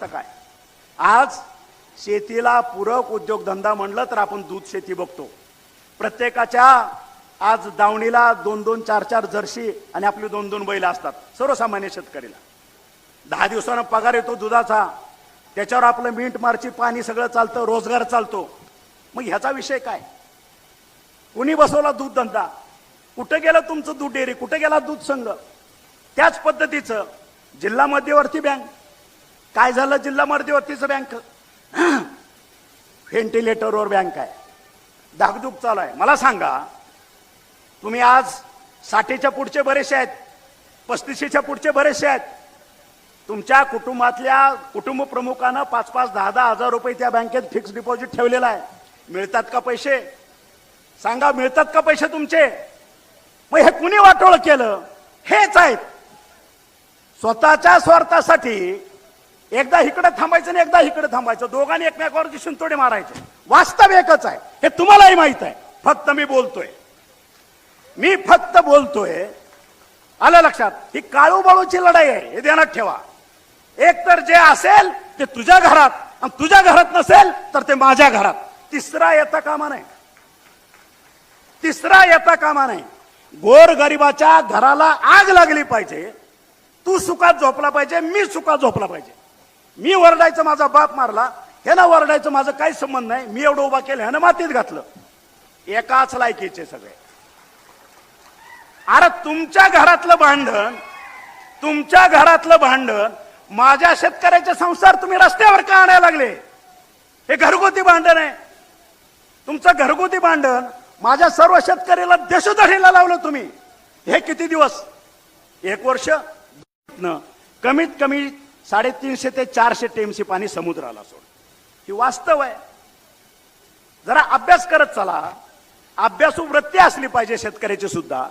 असतं काय? आज शेतीला पूरक उद्योगधंदा म्हणलं तर आपण दूध शेती बघतो. प्रत्येकाच्या आज दावणीला दोन दोन चार चार जर्सी आणि आपली दोन दोन बैल असतात. सर्वसामान्य शेतकरीला. दहा दिवसानं पगार येतो दुधाचा. त्याच्यावर आपलं मीठ मारची पाणी सगळं चालतं रोजगार चालतो. मग ह्याचा विषय काय? कुणी बसवला दूध धंदा कुठं गेलं तुमचं दूध डेअरी? कुठं गेला दूध संघ? त्याच पद्धतीचं जिल्हा मध्यवर्ती बँक. काय झालं? जिल्हा मध्यवर्तीचं बँक व्हेंटिलेटरवर बँक आहे. धाकधूक चालू आहे. मला सांगा तुम्ही आज साठीच्या पुढचे बरेचसे आहेत पस्तीसशेच्या पुढचे बरेचसे आहेत. तुमच्या कुटुंबातल्या कुटुंब प्रमुखानं पाच पाच दहा दहा हजार रुपये त्या बँकेत फिक्स डिपॉझिट ठेवलेला आहे. मिळतात का पैसे? सांगा मिळतात का पैसे तुमचे? मग हे कुणी वाटोळ केलं? हेच आहेत. स्वतःच्या स्वार्थासाठी एकदा इकडे थांबायचं आणि एकदा इकडे थांबायचं. दोघांनी एकमेकावरती शिंतोडे मारायचे. वास्तव एकच आहे. हे तुम्हालाही माहीत आहे. फक्त मी बोलतोय. मी फक्त बोलतोय. आलं लक्षात? ही काळू बाळूची लढाई आहे. हे ध्यानात ठेवा. एक तर जे असेल ते तुझ्या घरात आणि तुझ्या घरात नसेल तर ते माझ्या घरात. तिसरा येता कामा नाही तिसरा येता कामा नाही गोर गरिबाच्या घराला आग लागली पाहिजे. तू सुखात झोपला पाहिजे मी सुखात झोपला पाहिजे. मी वरडायचं माझा बाप मारला ह्यानं वरडायचं माझं काही संबंध नाही. मी एवढं उभा केलं ह्यानं मातीत घातलं. एकाच लायकीचे सगळे. अरे तुमच्या घरातलं भांडण तुमच्या घरातलं भांडण माझ्या शेतकऱ्याचे संसार तुम्ही रस्त्यावर का आणायला लागले? हे घरगुती भांडण आहे. तुमचं घरगुती भांडण माझ्या सर्व शेतकऱ्याला देशोधडीला लावलं तुम्ही. हे किती दिवस? एक वर्ष? कमीत कमी साडेतीनशे ते चारशे टेमसी पाणी समुद्राला सोड. ही वास्तव आहे. जरा अभ्यास करत चला. अभ्यासू वृत्ती असली पाहिजे शेतकऱ्याची सुद्धा.